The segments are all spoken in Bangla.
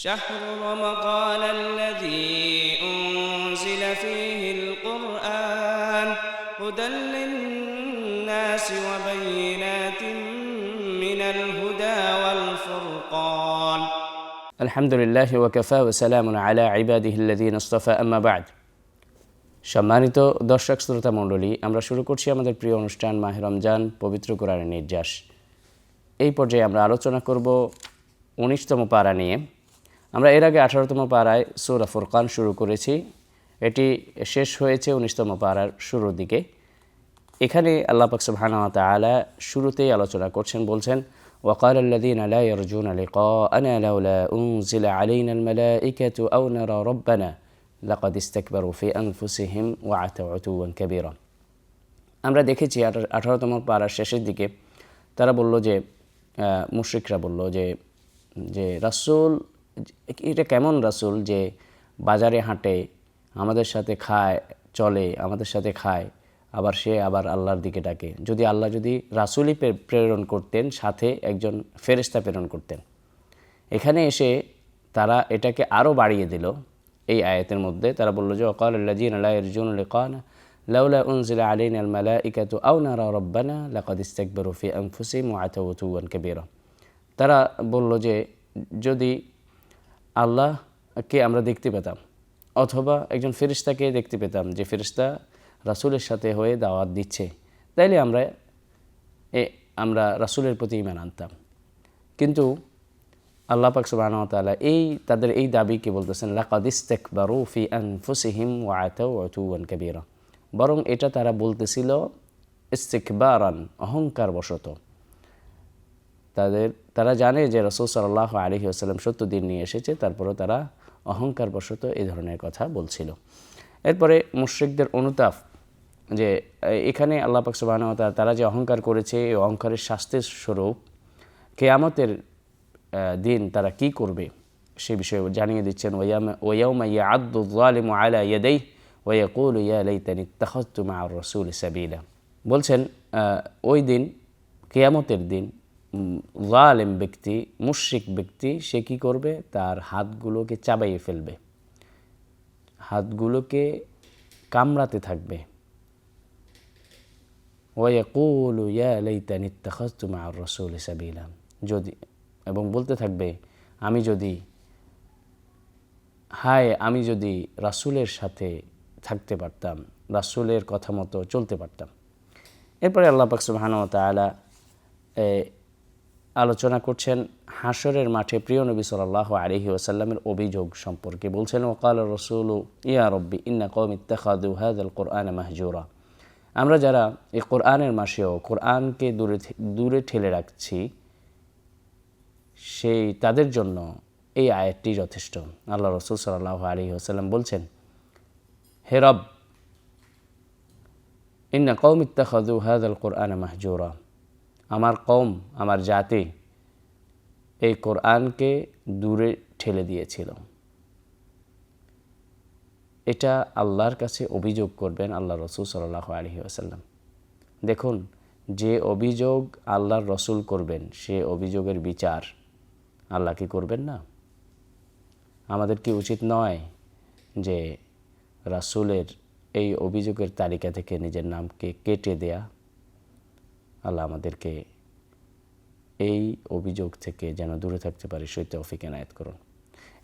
شهر رمضان الذي أنزل فيه القرآن هدى للناس وبينات من الهدى والفرقان الحمد لله وكفى وسلام على عباده الذين اصطفى أما بعد সম্মানিত দর্শক শ্রোতা মণ্ডলী আমরা শুরু করছি আমাদের প্রিয় অনুষ্ঠান মাহে রমজান পবিত্র কোরআনের নির্যাস এই পর্যায়ে আমরা আলোচনা করব উনিশতম পাড়া নিয়ে আমরা এর আগে আঠারোতম পাড়ায় সৌরা ফুরকান শুরু করেছি এটি শেষ হয়েছে উনিশতম পাড়ার শুরুর দিকে এখানে আল্লাহ পাক সুবহানাহু ওয়া তাআলা শুরুতেই আলোচনা করছেন বলছেন وقال الذين لا يرجون لقاءنا لولا أنزل علينا الملائكة أو نرى ربنا لقد استكبروا في أنفسهم وعتوا عتوا كبيرا আমরা দেখেছি আঠারো- আঠারোতম পাড়ার শেষের দিকে তারা বলল যে আহ, মুশরিকরা বলল যে যে রাসূল এটা কেমন রাসূল যে বাজারে হাঁটে, আমাদের সাথে খায়, চলে, আমাদের সাথে খায়, আবার সে আবার আল্লাহর দিকে ডাকে। যদি আল্লাহ যদি রাসূলই প্রে- প্রেরণ করতেন, সাথে একজন ফেরেশতা প্রেরণ করতেন। এখানে এসে তারা এটাকে আরও বাড়িয়ে দিল। এই আয়াতের মধ্যে তারা বলল যে, অকাল আল্লাজিন আল্লাহ ইরজুন কাবীরা। তারা বলল যে, যদি আল্লাহকে আমরা দেখতে পেতাম। অথবা একজন ফেরিস্তাকে দেখতে পেতাম যে ফেরিস্তা রাসুলের সাথে হয়ে দাওয়াত দিচ্ছে। তাইলে আমরা এ, আমরা রাসূলের প্রতি ইমান আনতাম। কিন্তু আল্লাহ পাক সুবহানাহু ওয়া তাআলা এই, তাদের এই দাবিকে বলতেছেন, লাকাদ ইস্তাকবারু ফি আনফুসিহিম ওয়া আতাউ উতুওয়ান কাবীরা। বরং এটা তারা বলতেছিল, ইস্তিকবারান অহংকার বশত তাদের, তারা জানে যে রসুল সাল্লাহ আলহি আসাল্লাম সত্য দিন নিয়ে এসেছে, তারপরেও তারা অহংকার বশত এই ধরনের কথা বলছিল। এরপরে মুশ্রিকদের অনুতাপ, যে এখানে আল্লাহ পাক তারা যে অহংকার করেছে, এই অহংকারের শাস্তির স্বরূপ কেয়ামতের দিন তারা কি করবে সে বিষয়ে জানিয়ে দিচ্ছেন আলা ইয়া মা'আর রাসূল বলছেন ওই দিন, কেয়ামতের দিন জালেম ব্যক্তি মুশরিক ব্যক্তি সে কি করবে? তার হাতগুলোকে চাবাইয়ে ফেলবে। হাতগুলোকে কামড়াতে থাকবে। রাসূল সাবিলা। যদি এবং বলতে থাকবে আমি যদি হায় আমি যদি রাসূলের সাথে থাকতে পারতাম রাসূলের কথা মতো চলতে পারতাম। এরপরে আল্লাহ পাক এ, আলোচনা করছেন হাসরের মাঠে প্রিয় নবী সাল্লাল্লাহু আলাইহি ওয়াসাল্লামের অভিযোগ সম্পর্কে। বলছেন, ওকাল রসুল, ইয়া রব্বি, ইন্না কওমি ইত্তাখাযু হাযাল কুরআন মাহজুরা। আমরা যারা এই কোরআনের মাসেও কোরআনকে দূরে দূরে ঠেলে রাখছি, সেই, তাদের জন্য এই আয়াতটি যথেষ্ট। আল্লাহ রসুল সাল্লাহ আলী আসাল্লাম বলছেন, হে রব, ইন্না কৌম ইত্তাখাদু হাদাল কোরআন মাহজুরা। আমার কম আমার জাতি, এই কোরআনকে দূরে ঠেলে দিয়েছিল। এটা আল্লাহর কাছে অভিযোগ করবেন আল্লাহ রসুল সাল্লাহ আলহি আসাল্লাম দেখুন, যে অভিযোগ আল্লাহর রসুল করবেন, সে অভিযোগের বিচার আল্লাহ কি করবেন না? আমাদের কি উচিত নয় যে রাসূলের এই অভিযোগের তালিকা থেকে নিজের নামকে কেটে দেয়া? আল্লাহ আমাদেরকে এই অভিযোগ থেকে যেন দূরে থাকতে পারি, সেই তৌফিক এনায়েত করুন।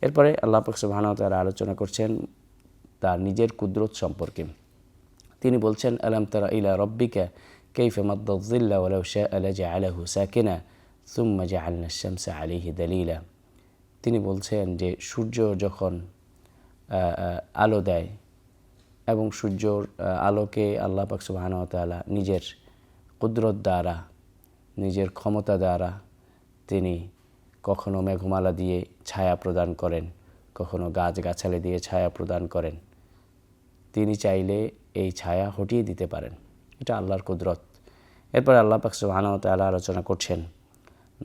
এরপরে আল্লাহ সুবহানাহু ওয়া আলোচনা করছেন তার নিজের কুদরত সম্পর্কে। তিনি বলছেন, আলাম তারা ইলা রব্বিকা কাইফা মাদ্দা যিল্লা ওয়ালাউ শাআ লাজআলাহু সাকিনা সুম্মা জাআলনা আশ-শামসা আলাইহি দালিলা। তিনি বলছেন যে, সূর্য যখন আলো দেয় এবং সূর্যর আলোকে আল্লাহ পাক সুবহানাহু ওয়া তাআলা নিজের কুদরত দ্বারা, নিজের ক্ষমতা দ্বারা তিনি কখনো মেঘমালা দিয়ে ছায়া প্রদান করেন, কখনো গাছগাছালি দিয়ে ছায়া প্রদান করেন। তিনি চাইলে এই ছায়া হটিয়ে দিতে পারেন। এটা আল্লাহর কুদরত। এরপর আল্লাহ পাক তাআলা আলোচনা করছেন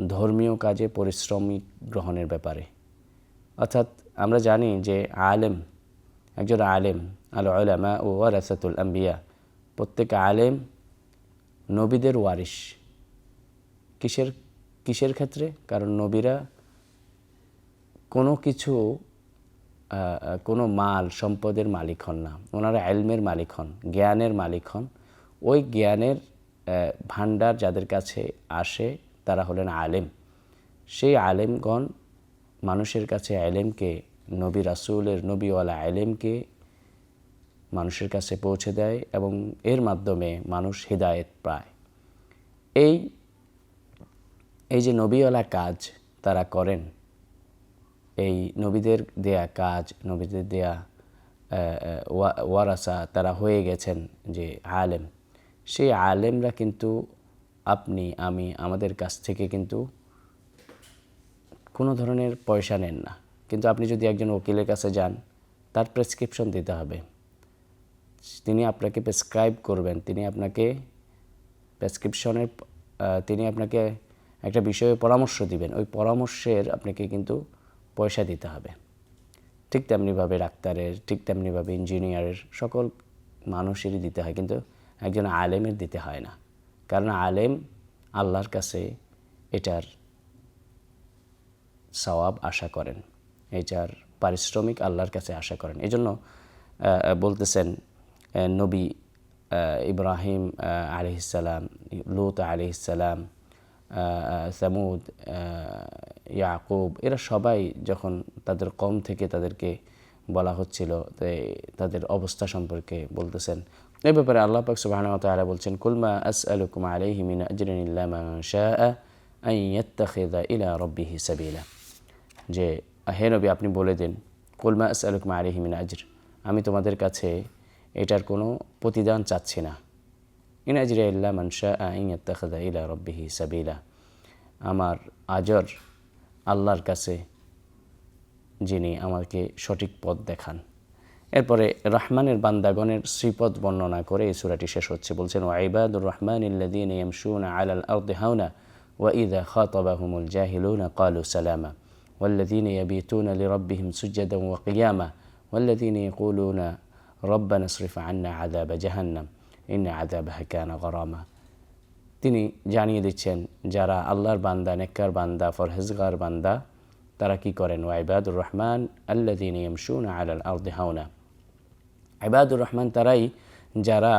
ধর্মীয় কাজে পরিশ্রমিক গ্রহণের ব্যাপারে। অর্থাৎ আমরা জানি যে আলেম, একজন আলেম আল উলামা ও ওয়ারাসাতুল আম্বিয়া, প্রত্যেক আলেম নবীদের ওয়ারিশ। কিসের কিসের ক্ষেত্রে? কারণ নবীরা কোনো কিছু কোনো মাল, সম্পদের মালিক হন না। ওনারা এলমের মালিক হন, জ্ঞানের মালিক হন। ওই জ্ঞানের ভাণ্ডার যাদের কাছে আসে, তারা হলেন আলেম। সেই আলেমগণ মানুষের কাছে আলেমকে, নবী রাসুলের নবীওয়ালা আলেমকে মানুষের কাছে পৌঁছে দেয় এবং এর মাধ্যমে মানুষ হৃদায়ত পায়। এই এই যে নবীওয়ালা কাজ তারা করেন, এই নবীদের দেয়া কাজ, নবীদের দেয়া ওয়ারাসা তারা হয়ে গেছেন যে আলেম। সেই আলেমরা কিন্তু আপনি, আমি, আমাদের কাছ থেকে কিন্তু কোনো ধরনের পয়সা নেন না। কিন্তু আপনি যদি একজন উকিলের কাছে যান, তার প্রেসক্রিপশন দিতে হবে। তিনি আপনাকে প্রেসক্রাইব করবেন। তিনি আপনাকে প্রেসক্রিপশনের তিনি আপনাকে একটা বিষয়ে পরামর্শ দিবেন। ওই পরামর্শের আপনাকে কিন্তু পয়সা দিতে হবে। ঠিক তেমনিভাবে ডাক্তারের, ঠিক তেমনিভাবে ইঞ্জিনিয়ারের সকল মানুষেরই দিতে হয়, কিন্তু একজন আলেমের দিতে হয় না। কারণ আলেম আল্লাহর কাছে এটার সওয়াব আশা করেন। এটার পারিশ্রমিক আল্লাহর কাছে আশা করেন। এই জন্য বলতেছেন নবী ইব্রাহিম আলিহিসাল্লাম লুত আলিহিসাল্লাম সামুদ ইয়াকুব, এরা সবাই যখন তাদের কম থেকে তাদেরকে বলা হচ্ছিল তাদের অবস্থা সম্পর্কে বলতেছেন। এই ব্যাপারে আল্লাহ পাক সুবহানাহু ওয়া বলছেন কুলমা মিন আজরিন ইল্লা মান ইলা রাব্বিহি সাবিলা। যে, হে নবী, আপনি বলে দিন কুলমা আসআলুকুম আলাইহি মিন আজর, আমি তোমাদের কাছে এটার কোনো প্রতিদান চাচ্ছি না ইন আজরিয়া ইল্লা মান শাআ আন ইয়াত্তাখিযা ইলা রাব্বিহি সাবিলা আমার আজর আল্লাহর কাছে যিনি আমাকে সঠিক পথ দেখান এরপরে রহমানের বান্দাগণের শ্রীপদ বর্ণনা করে এই সুরাটি শেষ হচ্ছে বলছেন ওয়াইবাদুর রহমান ইল্লাদিন ইয়ামশুনা আলাল আরদি হাওনা وإذا خاطبهم الجاهلون قالوا سلاما والذين يبيتون لربهم سجدا وقياما والذين يقولون রব্বানা শরীফ আন্না আদাবা জাহান্নাম, ইন্না আদাবাহা কানা গরমা। তিনি জানিয়ে দিচ্ছেন, যারা আল্লাহর বান্দা, নেককার বান্দা ফরহেজগার বান্দা, তারা কি করেন? ওয়াইবাদুর রহমান আল্লাদিন ইমশুন আলাল আর্দেহাউনা আইবাদুর রহমান তারাই যারা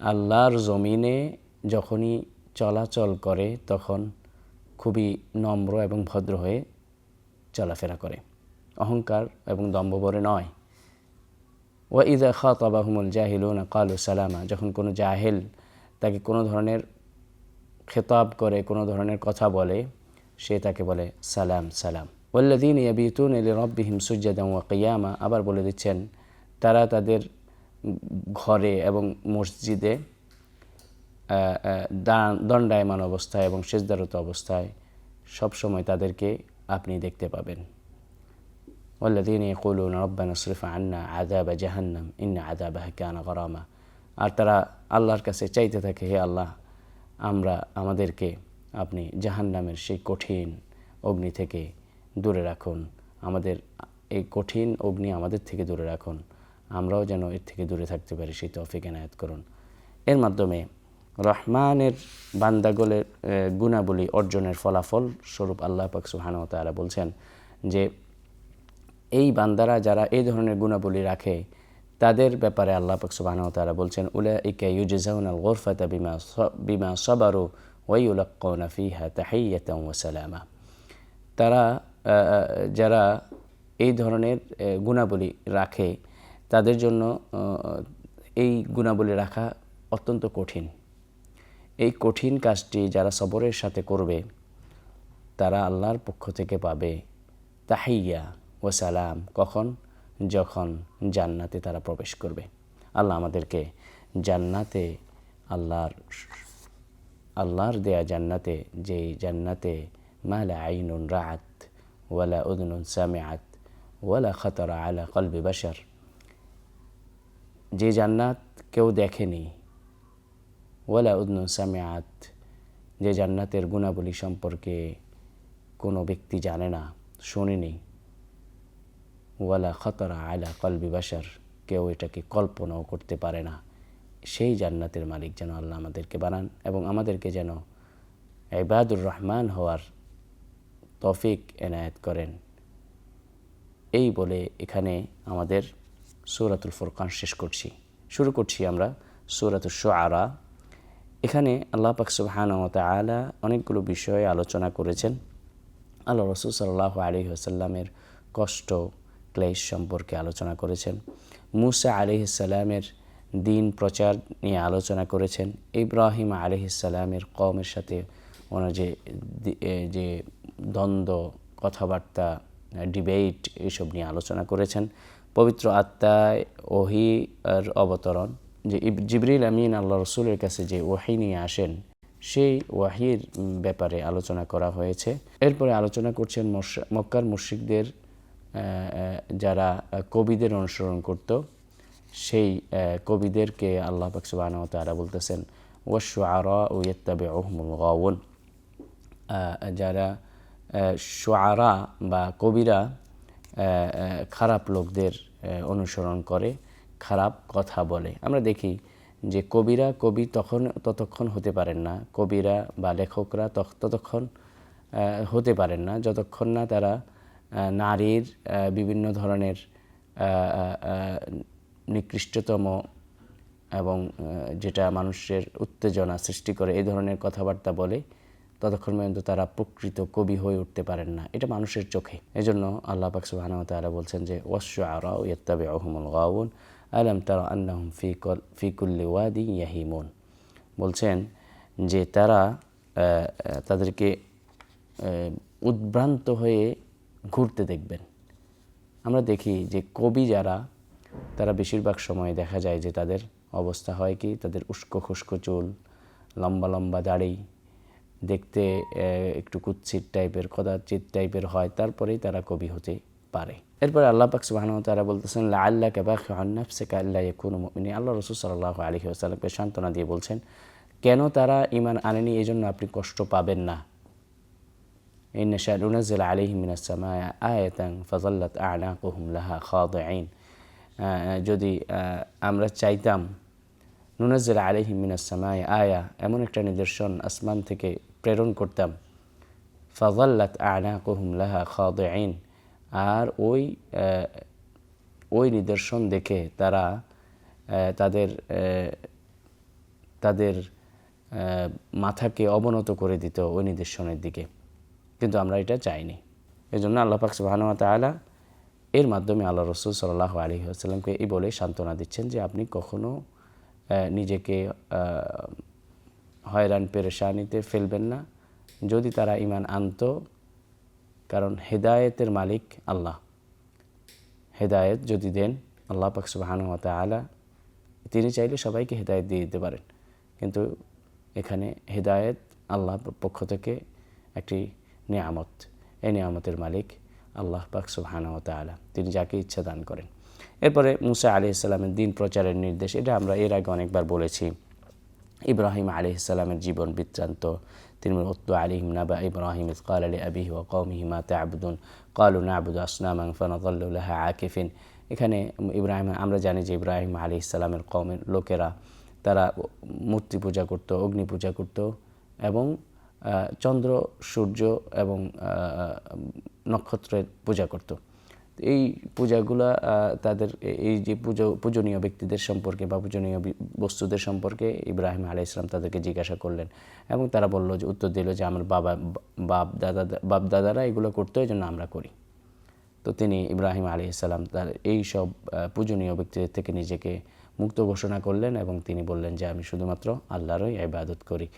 আল্লাহর জমিনে যখনই চলাচল করে, তখন খুবই নম্র এবং ভদ্র হয়ে চলাফেরা করে। অহংকার এবং দম্ভবরে নয়। ওয়া ইদা খাতাবাহুমুল জাহিলুনা কালু সালামা, যখন কোনো জাহেল তাকে কোনো ধরনের খেতাব করে, কোনো ধরনের কথা বলে, সে তাকে বলে সালাম সালাম। ওয়াল্লাদিন ইয়াবিতুন এলি রব্বিহিম সুজ্জাদাম কিয়ামা, আবার বলে দিচ্ছেন, তারা তাদের ঘরে এবং মসজিদে দণ্ডায়মান অবস্থায় এবং সেজদারত অবস্থায় সবসময় তাদেরকে আপনি দেখতে পাবেন। والذين يقولون ربنا اصرف عنا عذاب جهنم إن عذابها كان غراما আর তারা আল্লাহর কাছে চাইতে থাকে হে আল্লাহ আমরা আমাদেরকে আপনি জাহান্নামের সেই কঠিন অগ্নি থেকে দূরে রাখুন আমাদের এই কঠিন অগ্নি আমাদের থেকে দূরে রাখুন আমরাও যেন এর থেকে দূরে থাকতে পারি সেই তৌফিক এনায়াত করুন এর মাধ্যমে রহমানের বান্দাগলের আহ, গুণাবলী অর্জনের ফলাফল স্বরূপ আল্লাহ পাক সুবহানাহু ওয়া তাআলা বলছেন যে এই বান্দারা যারা এই ধরনের গুণাবলী রাখে, তাদের ব্যাপারে আল্লাহ পাক সুবহানাহু ওয়া তাআলা বলছেন, উলাইকা ইউজজাউনাল গুরফাতা বিমা বিমা সাবারু ওয়া ইউলাক্কাউনা ফিহা তাহিয়াতান ওয়া সালামা. তারা যারা এই ধরনের গুণাবলী রাখে, তাদের জন্য এই গুণাবলী রাখা অত্যন্ত কঠিন। এই কঠিন কাজটি যারা সবরের সাথে করবে, তারা আল্লাহর পক্ষ থেকে পাবে তাহিয়া ও সালাম কখন? যখন জান্নাতে তারা প্রবেশ করবে। আল্লাহ আমাদেরকে জান্নাতে, আল্লাহর আল্লাহর দেয়া জান্নাতে, যেই জান্নাতে, মালা আইনুন রাত ওয়ালা উদনুন সামিআত, ওয়ালা খতরা আলা কলবি বাশার। যে জান্নাত কেউ দেখেনি, ওয়ালা উদনুন সামিআত, যে জান্নাতের গুণাবলী সম্পর্কে কোনো ব্যক্তি জানে না, শোনেনি ওয়ালা খতরা আলা কলবি বাসার কেউ এটাকে কল্পনাও করতে পারে না। সেই জান্নাতের মালিক যেন আল্লাহ আমাদেরকে বানান এবং আমাদেরকে যেন ইবাদুর রহমান হওয়ার তফিক এনায়েত করেন। এই বলে এখানে আমাদের সৌরাতুল ফুরকান শেষ করছি। শুরু করছি আমরা সৌরাতুল আরা এখানে আল্লাহ পাক সুবহান আলা অনেকগুলো বিষয়ে আলোচনা করেছেন। আল্লাহ রসুল সাল্লাহ আলী আসাল্লামের কষ্ট ক্লেশ সম্পর্কে আলোচনা করেছেন। মুসা আলিহিসাল্লামের দিন প্রচার নিয়ে আলোচনা করেছেন। ইব্রাহিম আলিহিসাল্লামের কমের সাথে ওনার যে যে দ্বন্দ্ব, কথাবার্তা, ডিবেট এইসব নিয়ে আলোচনা করেছেন। পবিত্র আত্মায় ওহি আর অবতরণ, যে জিবরিল আমিন আল্লাহ রসুলের কাছে যে ওয়াহি নিয়ে আসেন, সেই ওয়াহির ব্যাপারে আলোচনা করা হয়েছে। এরপরে আলোচনা করছেন মক্কার মুশ্রিকদের যারা কবিদের অনুসরণ করত, সেই কবিদেরকে আল্লাহ পাকসুবাহ তারা বলতেছেন ওয়াশু আরা ও ওহমুল গাউন যারা সোয়ারা বা কবিরা খারাপ লোকদের অনুসরণ করে, খারাপ কথা বলে। আমরা দেখি যে কবিরা কবি তখন ততক্ষণ হতে পারেন না, কবিরা বা লেখকরা ততক্ষণ হতে পারেন না, যতক্ষণ না তারা নারীর বিভিন্ন ধরনের নিকৃষ্টতম এবং যেটা মানুষের উত্তেজনা সৃষ্টি করে, এই ধরনের কথাবার্তা বলে ততক্ষণ পর্যন্ত তারা প্রকৃত কবি হয়ে উঠতে পারেন না। এটা মানুষের চোখে। এজন্য আল্লাহ পাক ওয়া তাআলা বলছেন যে ওয়াশ-শুআরা ইয়াত্তাবিউহুমুল গাওয়ুন আলাম তারা আন্নাহুম ফি কল, ফি কুল্লি ওয়াদি ইয়াহিমুন। বলছেন যে তারা তাদেরকে উদ্ভ্রান্ত হয়ে ঘুরতে দেখবেন। আমরা দেখি যে কবি যারা, তারা বেশিরভাগ সময় দেখা যায় যে তাদের অবস্থা হয় কি, তাদের উস্কো খুস্কো চুল, লম্বা লম্বা দাড়ি, দেখতে একটু কুৎসিত টাইপের কদাচিত টাইপের হয়, তারপরেই তারা কবি হতে পারে। এরপরে আল্লাহ পাক সুবহানাহু ওয়া তাআলা বলতেছেন আল্লাহ কে বাখিউন নাফসাকা আল্লা ইয়াকুনু মুমিনিন। আল্লাহ রাসূল সাল্লাল্লাহু আলাইহি ওয়াসাল্লামকে সান্ত্বনা দিয়ে বলছেন, কেন তারা ইমান আনেনি? এই জন্য আপনি কষ্ট পাবেন না। إن نشاء ننزل عليهم من السماء آية فظلت أعناقهم لها خاضعين আহ, যদি আহ, আমরা চাইতাম নুনাজ্জিল আলাইহিম মিনাস সামায় আয়া এমন একটা নিদর্শন আসমান থেকে প্রেরণ করতাম ফাজাল্লাত আনাকুহুম লাহা খাদিঈন আর ওই আহ, ওই নিদর্শন দেখে তারা আহ, তাদের আহ, তাদের আহ, মাথাকে অবনত করে দিত ওই নিদর্শনের দিকে কিন্তু আমরা এটা চাইনি। এই জন্য আল্লাহ পাক সুবাহানুয়া তালা এর মাধ্যমে আল্লাহ রসুল সাল্লাহ আলী আসসালামকে এই বলে সান্ত্বনা দিচ্ছেন যে আপনি কখনও নিজেকে হয়রান, পেরেশানিতে ফেলবেন না। যদি তারা ইমান আনত, কারণ হেদায়েতের মালিক আল্লাহ। হেদায়েত যদি দেন, আল্লাহ পাক সুবাহানু তালা তিনি চাইলে সবাইকে হেদায়েত দিয়ে দিতে পারেন। কিন্তু এখানে হেদায়েত আল্লাহ পক্ষ থেকে একটি নিয়ামত। এই নিয়ামতের মালিক আল্লাহ পাক সুবহানাহু তাআলা। তিনি যাকে ইচ্ছা দান করেন। এরপরে মুসা আলি ইসলামের দিন প্রচারের নির্দেশ, এটা আমরা এর আগে অনেকবার বলেছি। ইব্রাহিম আলি ইসলামের জীবন বৃত্তান্ত। তিনি উত্তু আলিহিম নাবা ইব্রাহিম ইস কাল আলী আবিহি ও কৌমিহি মা তাবুদুন। কালু নাবুদ আসনামাং ফনদুল্লাহ আকিফিন। এখানে ইব্রাহিম, আমরা জানি যে ইব্রাহিম আলী ইসলামের কমের লোকেরা, তারা মূর্তি পূজা করত, অগ্নি পূজা করত এবং চন্দ্র, সূর্য এবং নক্ষত্রের পূজা করত। এই পূজাগুলা তাদের এই যে পুজো, পূজনীয় ব্যক্তিদের সম্পর্কে বা পূজনীয় বস্তুদের সম্পর্কে ইব্রাহিম আলাই ইসলাম তাদেরকে জিজ্ঞাসা করলেন এবং তারা বলল যে, উত্তর দিল যে, আমার বাবা, বাপ দাদা, বাপ দাদারা এগুলো করতো এই জন্য আমরা করি। তো তিনি ইব্রাহিম আলী ইসলাম তার এই সব পূজনীয় ব্যক্তিদের থেকে নিজেকে মুক্ত ঘোষণা করলেন এবং তিনি বললেন যে, আমি শুধুমাত্র আল্লাহরই ইবাদত করি।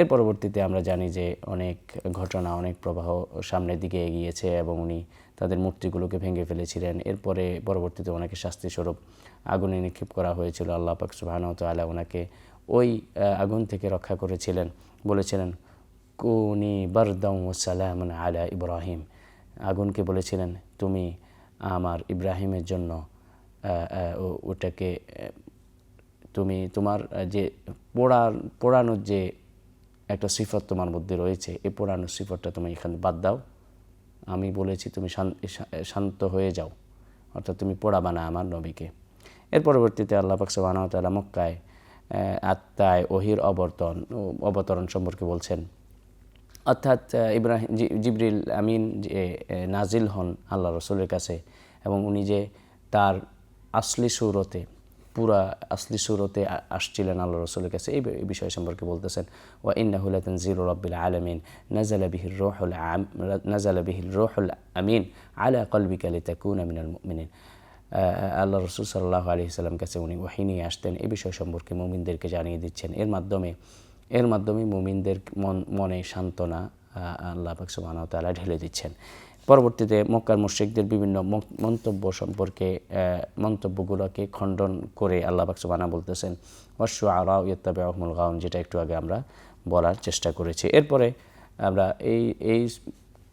এর পরবর্তীতে আমরা জানি যে অনেক ঘটনা, অনেক প্রবাহ সামনের দিকে এগিয়েছে এবং উনি তাদের মূর্তিগুলোকে ভেঙে ফেলেছিলেন। এরপরে পরবর্তীতে ওনাকে শাস্তিস্বরূপ আগুনে নিক্ষেপ করা হয়েছিল। আল্লাহ পাক সুবহানাহু ওয়া তাআলা ওনাকে ওই আগুন থেকে রক্ষা করেছিলেন। বলেছিলেন, কুনি বারদাম ও সালামান আলা ইব্রাহিম। আগুনকে বলেছিলেন, তুমি আমার ইব্রাহিমের জন্য ওটাকে তুমি তোমার যে পোড়ার, পোড়ানোর যে একটা সিফত তোমার মধ্যে রয়েছে। এই পোড়ানোর সিফতটা তুমি এখানে বাদ দাও। আমি বলেছি তুমি শান্ত হয়ে যাও। অর্থাৎ তুমি পোড়াবা না আমার নবীকে। এর পরবর্তীতে আল্লাহ পাক সুবহানাহু ওয়া মক্কায় আত্মায় ওহির অবর্তন অবতরণ সম্পর্কে বলছেন। অর্থাৎ ইব্রাহিম জিবরিল আমিন যে নাজিল হন আল্লাহ রসুলের কাছে এবং উনি যে তার আসলি সুরতে পুরা আসলি সুরতে আসছিলেন আল্লাহ রসুলের কাছে। এই বিষয় সম্পর্কে বলতেছেন, ওয়া ইন্নাহুলাতন জিরু রব্বিল আলমিন নাজালা বিহির রোহুল আম নাজালা বিহির রোহুল আমিন আলা কলবিকা লিতাকুনা মিনাল মুমিনিন। আল্লাহ রসুল সাল্লাহ আলি সাল্লাম কাছে উনি ওয়াহি নিয়ে আসতেন। এই বিষয় সম্পর্কে মুমিনদেরকে জানিয়ে দিচ্ছেন। এর মাধ্যমে এর মাধ্যমে মুমিনদের মন মনে সান্ত্বনা আল্লাহ পাক সুবহানাহু ওয়া তাআলা ঢেলে দিচ্ছেন। পরবর্তীতে মক্কার মুশরিকদের বিভিন্ন মন্তব্য সম্পর্কে মন্তব্যগুলোকে খণ্ডন করে আল্লাহ পাক সুবহানাহু বলতেছেন অশ্ব আরা ইত্তাবিউহুমুল গাউন, যেটা একটু আগে আমরা বলার চেষ্টা করেছি। এরপরে আমরা এই এই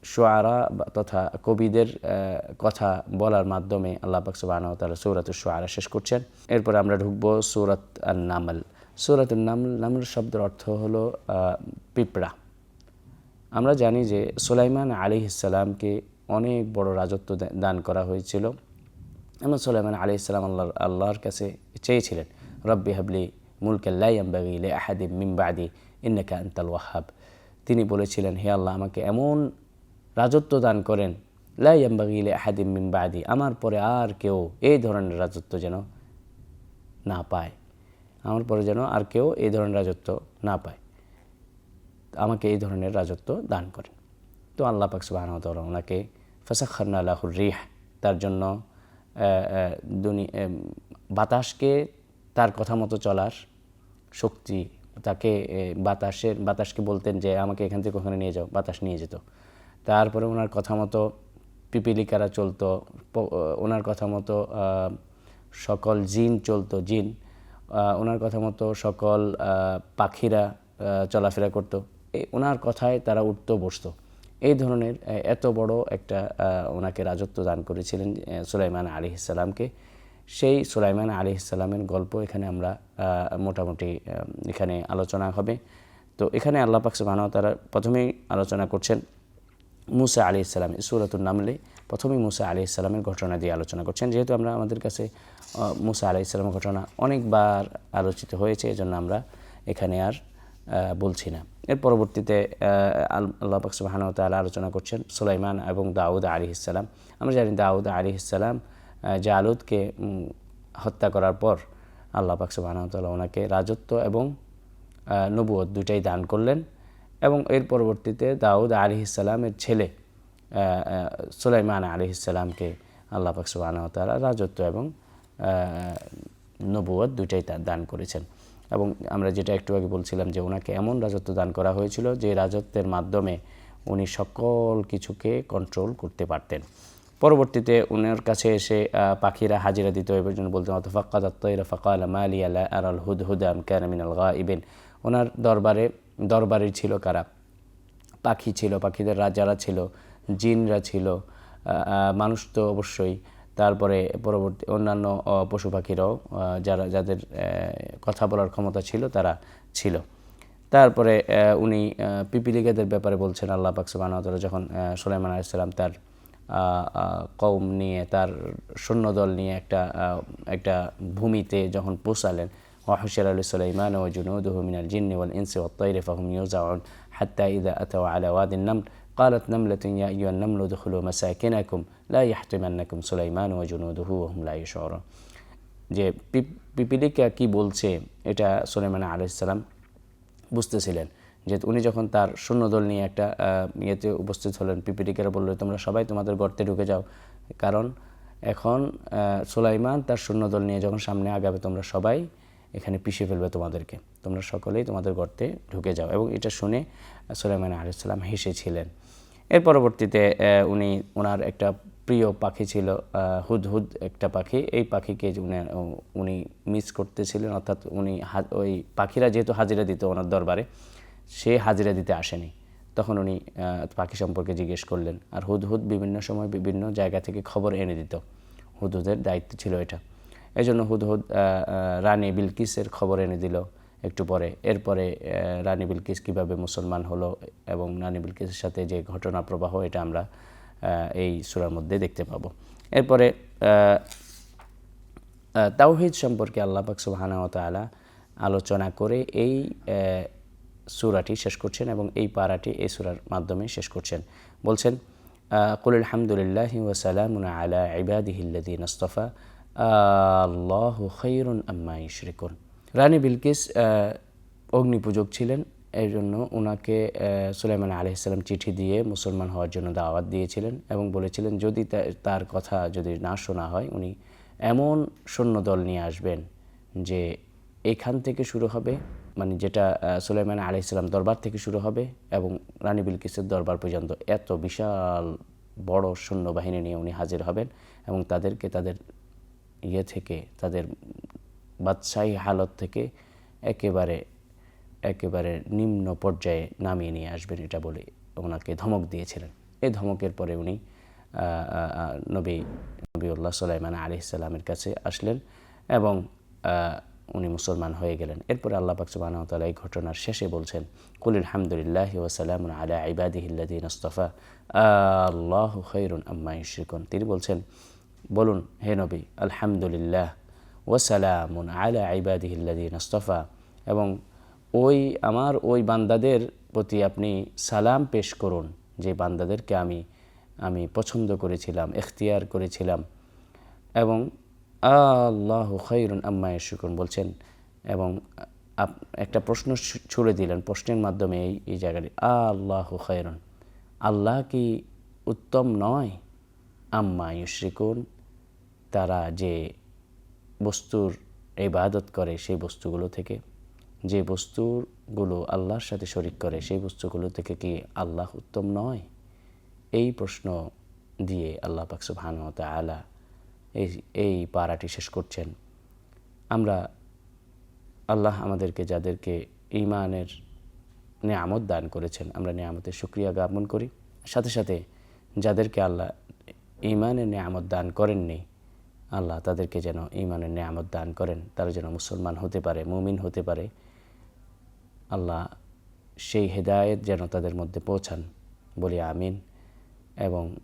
শোয়ারা বা- তথা কবিদের কথা বলার মাধ্যমে আল্লাহ সুবহানাহু ওয়া তাআলা শোয়ারা শেষ করছেন। এরপরে আমরা ঢুকবো সূরাত নামল সূরাত নামল নামল শব্দের অর্থ হলো পিঁপড়া। আমরা জানি যে সুলাইমান আলী ইসালামকে অনেক বড় রাজত্ব দান করা হয়েছিল। এবং সুলাইমান আলী ইসলাম আল্লাহ আল্লাহর কাছে চেয়েছিলেন, রব্বি হাবলি মুলকাল্লাইম্বাগিলে আহাদিম মিমবাদি ইন্নাকা আন্তাল ওয়াহাব। তিনি বলেছিলেন, হে আল্লাহ, আমাকে এমন রাজত্ব দান করেন লাইয়াম্বাগিলে আহাদিম মিমবাদি আমার পরে আর কেউ এই ধরনের রাজত্ব যেন না পায়। আমার পরে যেন আর কেউ এই ধরনের রাজত্ব না পায়। আমাকে এই ধরনের রাজত্ব দান করেন। তো আল্লাহ পাক সুবাহ ওনাকে ফসাখান্না আল্লাহুর রিহ, তার জন্য বাতাসকে তার কথা মতো চলার শক্তি, তাকে বাতাসের, বাতাসকে বলতেন যে, আমাকে এখান থেকে ওখানে নিয়ে যাও, বাতাস নিয়ে যেত। তারপরে ওনার কথা মতো পিপিলিকারা চলতো ওনার কথা মতো সকল জিন চলতো, জিন ওনার কথা মতো সকল পাখিরা চলাফেরা করতো। ওনার কথায় তারা উঠতো, বসত। এই ধরনের এত বড় একটা ওনাকে রাজত্ব দান করেছিলেন সুলাইমান আলী ইসালামকে সেই সুলাইমান আলী ইসালামের গল্প এখানে আমরা মোটামুটি এখানে আলোচনা হবে। তো এখানে আল্লাহ পাক ওয়া তাআলা প্রথমেই আলোচনা করছেন মুসা আলি ইসলাম সুরাতুল নামলে প্রথমেই মুসা আলি ইসলামের ঘটনা দিয়ে আলোচনা করছেন। যেহেতু আমরা, আমাদের কাছে মুসা আলি ইসলামের ঘটনা অনেকবার আলোচিত হয়েছে, এজন্য আমরা এখানে আর বলছি না। এর পরবর্তীতে আল্লাহ পাক সুবহানাহু ওয়া তাআলা আলোচনা করছেন সুলাইমান এবং দাউদ আলী ইসলাম আমরা জানি দাউদ আলী ইসলাম জালুদকে হত্যা করার পর আল্লাহ পাক সুবহানাহু ওয়া তাআলা ওনাকে রাজত্ব এবং নবুয়ত দুইটাই দান করলেন এবং এর পরবর্তীতে দাউদ আলী ইসলামের ছেলে সুলাইমান আলী ইসলামকে আল্লাহ পাক সুবহানাহু ওয়া তাআলা রাজত্ব এবং নবুয়ত দুইটাই তার দান করেছেন। এবং আমরা যেটা একটু আগে বলছিলাম যে ওনাকে এমন রাজত্ব দান করা হয়েছিল যে রাজত্বের মাধ্যমে উনি সকল কিছুকে কন্ট্রোল করতে পারতেন। পরবর্তীতে উনার কাছে এসে পাখিরা হাজিরা দিত এবার জন্য বলতেন অত ফাক্কাদ তৈরা ফাকাল মালি আলা আর আল হুদ হুদাম ক্যারামিনাল গা ইবেন ওনার দরবারে দরবারে ছিল কারা? পাখি ছিল, পাখিদের রাজারা ছিল, জিনরা ছিল। মানুষ তো অবশ্যই তারপরে পরবর্তী অন্যান্য আহ, পশু পাখিরাও আহ, যারা যাদের আহ, কথা বলার ক্ষমতা ছিল তারা ছিল তারপরে আহ, উনি আহ, পিপিলিকাদের ব্যাপারে বলছেন আল্লাহ পাক সুবহানাহু ওয়া তাআলা যখন আহ, সুলাইমান আলাইহিস সালাম তার আহ, আহ, কওম নিয়ে তার সৈন্যদল নিয়ে একটা আহ, একটা ভূমিতে যখন পৌঁছালেন وحشر لسليمان وجنوده من الجن والإنس والطير فهم يوزعون حتى إذا أتوا على واد النمل قالت نملة يا أيها النمل ادخلوا مساكنكم لا يحطمنكم سليمان وجنوده وهم لا يشعرون যে পিপ- পিপিলিকা কি বলছে এটা সুলাইমান আলাইসালাম বুঝতেছিলেন যে উনি যখন তার সৈন্যদল নিয়ে একটা আহ, ইয়েতে উপস্থিত হলেন পিপিলিকারা বললো তোমরা সবাই তোমাদের গর্তে ঢুকে যাও কারণ এখন আহ, সুলাইমান তার সৈন্যদল নিয়ে যখন সামনে আগাবে তোমরা সবাই এখানে পিষে ফেলবে তোমাদেরকে। তোমরা সকলেই তোমাদের গর্তে ঢুকে যাও। এবং এটা শুনে সুলাইমান আলাইসাল্লাম হেসেছিলেন। এর পরবর্তীতে উনি ওনার একটা প্রিয় পাখি ছিল হুদহুদ একটা পাখি। এই পাখিকে উনি উনি মিস করতেছিলেন। অর্থাৎ উনি ওই পাখিরা যেহেতু হাজিরা দিত ওনার দরবারে, সে হাজিরা দিতে আসেনি। তখন উনি পাখি সম্পর্কে জিজ্ঞেস করলেন। আর হুদহুদ বিভিন্ন সময় বিভিন্ন জায়গা থেকে খবর এনে দিত। হুদহুদের দায়িত্ব ছিল এটা। এই জন্য হুদহুদ রানী বিলকিসের খবর এনে দিল একটু পরে। এরপরে রানী বিলকিস কীভাবে মুসলমান হলো এবং রানী বিলকিসের সাথে যে ঘটনা প্রবাহ, এটা আমরা এই সূরার মধ্যে দেখতে পাবো। এরপরে তাওহিদ সম্পর্কে আল্লাহ পাক সুবহানাহু ওয়া তাআলা আলোচনা করে এই সূরাটি শেষ করছেন এবং এই পারাটি এই সুরার মাধ্যমে শেষ করছেন। বলছেন কুল আলহামদুলিল্লাহ ওসালাম আলা ইবাদিহিল্লাদিন আস্তফা আল্লাহ খৈরুন আম্মা ইশরিকুন। রানী বিলকিস অগ্নিপূজক ছিলেন এই জন্য ওনাকে সুলাইমান আলহিসাল্লাম চিঠি দিয়ে মুসলমান হওয়ার জন্য দাওয়াত দিয়েছিলেন এবং বলেছিলেন, যদি তার কথা যদি না শোনা হয়, উনি এমন সৈন্যদল নিয়ে আসবেন যে এখান থেকে শুরু হবে মানে যেটা সুলাইমান আলহিসাল্লাম দরবার থেকে শুরু হবে এবং রানী বিলকিসের দরবার পর্যন্ত এত বিশাল বড় সৈন্যবাহিনী নিয়ে উনি হাজির হবেন এবং তাদেরকে তাদের ইয়ে থেকে, তাদের বাদশাহী হালত থেকে একেবারে একেবারে নিম্ন পর্যায়ে নামিয়ে নিয়ে আসবেন এটা বলে ওনাকে ধমক দিয়েছিলেন। এই ধমকের পরে উনি নবী, নবীউল্লাহ সালাইমান আলি কাছে আসলেন এবং উনি মুসলমান হয়ে গেলেন। এরপরে আল্লাহ পাক সুবাহতালা এই ঘটনার শেষে বলছেন কুলিল হামদুলিল্লাহ ওসালাম আলা ইবাদিহিল্লাদিন আস্তফা আল্লাহ খৈরুন আম্মা ইশরিকুন তিনি বলছেন বলুন, হে নবী, আলহামদুলিল্লাহ ওসালামুন আলা ইবাদিহিল্লাদিন আস্তফা। এবং ওই, আমার ওই বান্দাদের প্রতি আপনি সালাম পেশ করুন, যে বান্দাদেরকে আমি আমি পছন্দ করেছিলাম, এখতিয়ার করেছিলাম। এবং আল্লাহ খৈরুন আম্মায় শুকুন বলছেন, এবং একটা প্রশ্ন ছুড়ে দিলেন প্রশ্নের মাধ্যমে এই এই জায়গাটি, আল্লাহ খৈরুন আল্লাহ কি উত্তম নয়? আম্মা ইউশ্রিকুন তারা যে বস্তুর ইবাদত করে সেই বস্তুগুলো থেকে, যে বস্তুগুলো আল্লাহর সাথে শরিক করে সেই বস্তুগুলো থেকে কি আল্লাহ উত্তম নয়? এই প্রশ্ন দিয়ে আল্লাহ পাকসু ভানুমত আলা এই এই পাড়াটি শেষ করছেন। আমরা আল্লাহ আমাদেরকে যাদেরকে ইমানের নিয়ামত দান করেছেন, আমরা নিয়ামতের সুক্রিয়া জ্ঞাপন করি। সাথে সাথে যাদেরকে আল্লাহ ইমানের নিয়ামত দান করেননি আল্লাহ তাদেরকে যেন ইমানের নিয়ামত দান করেন, তারা যেন মুসলমান হতে পারে, মুমিন হতে পারে। আল্লাহ সেই হেদায়েত যেন তাদের মধ্যে পৌঁছান বলি আমিন। এবং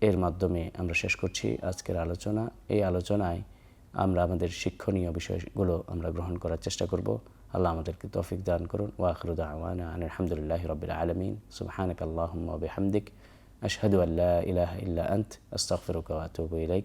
এর মাধ্যমে আমরা শেষ করছি আজকের আলোচনা। এই আলোচনায় আমরা আমাদের শিক্ষণীয় বিষয়গুলো আমরা গ্রহণ করার চেষ্টা করব। আল্লাহ আমাদেরকে তৌফিক দান করুন। ওয়াখরুদ রবিল আলমিন। সুবাহানক আল্লাহম বেহামদিক। আশহাদু আল্লাহ ইলাহ ইল্লা আন্ত। আস্তাগফিরুকা ওয়া আতুবু ইলাইক।